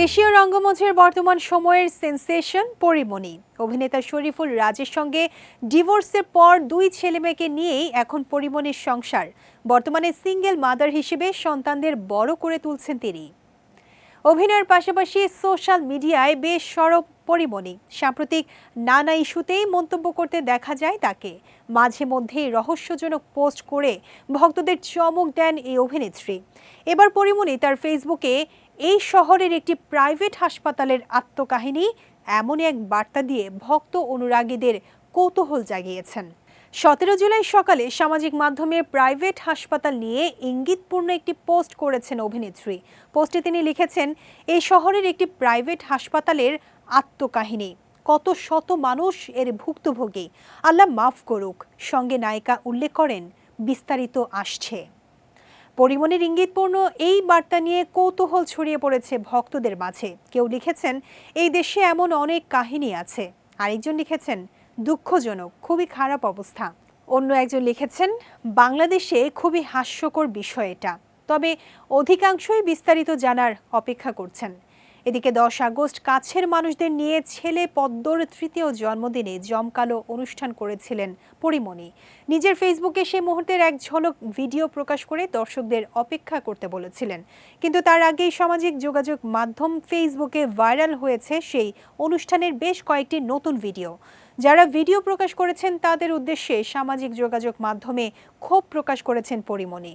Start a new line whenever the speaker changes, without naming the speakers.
দেশীয় রঙ্গমঞ্চের বর্তমান সময়ের সেন্সেশন, পরিমণি। অভিনেতা শরীফুল রাজের সঙ্গে ডিভোর্সের পর দুই ছেলেমেয়েকে নিয়েই এখন পরিমণির সংসার। বর্তমানে সিঙ্গেল মাদার হিসেবে সন্তানদের বড় করে তুলছেন তিনি। অভিনয়ের পাশাপাশি সোশ্যাল মিডিয়ায় বেশ সরব পরিমণি। সাম্প্রতিক নানা ইস্যুতেই মন্তব্য করতে দেখা যায় তাকে। মাঝে মধ্যেই রহস্যজনক পোস্ট করে ভক্তদের চমক দেন এই অভিনেত্রী। এবার পরিমণি তার ফেসবুকে এই শহরের একটি প্রাইভেট হাসপাতালের আত্মকাহিনী এমন এক বার্তা দিয়ে ভক্ত অনুরাগীদের কৌতূহল জাগিয়েছেন। সতেরো জুলাই সকালে সামাজিক মাধ্যমে প্রাইভেট হাসপাতাল নিয়ে ইঙ্গিতপূর্ণ একটি পোস্ট করেছেন অভিনেত্রী। পোস্টে তিনি লিখেছেন, এই শহরের একটি প্রাইভেট হাসপাতালের আত্মকাহিনী। কত শত মানুষ এর ভুক্তভোগী। আল্লাহ মাফ করুক। সঙ্গে নায়িকা উল্লেখ করেন, বিস্তারিত আসছে। পরিমণির ইঙ্গিতপূর্ণ এই বার্তা নিয়ে কৌতূহল ছড়িয়ে পড়েছে ভক্তদের মাঝে। কেউ লিখেছেন, এই দেশে এমন অনেক কাহিনী আছে। আরেকজন লিখেছেন, দুঃখজনক, খুবই খারাপ অবস্থা। অন্য একজন লিখেছেন, বাংলাদেশে খুবই হাস্যকর বিষয় এটা। তবে অধিকাংশই বিস্তারিত জানার অপেক্ষা করছেন। এদিকে দশ আগস্ট কাছের মানুষদের নিয়ে ছেলে পদ্মর তৃতীয় জন্মদিনে জমকালো অনুষ্ঠান করেছিলেন পরিমণি। নিজের ফেসবুকে সে মুহূর্তের এক ঝলক ভিডিও প্রকাশ করে দর্শকদের অপেক্ষা করতে বলেছিলেন। কিন্তু তার আগেই সামাজিক যোগাযোগ মাধ্যম ফেসবুকে ভাইরাল হয়েছে সেই অনুষ্ঠানের বেশ কয়েকটি নতুন ভিডিও। যারা ভিডিও প্রকাশ করেছেন তাদের উদ্দেশ্যে সামাজিক যোগাযোগ মাধ্যমে ক্ষোভ প্রকাশ করেছেন পরিমণি।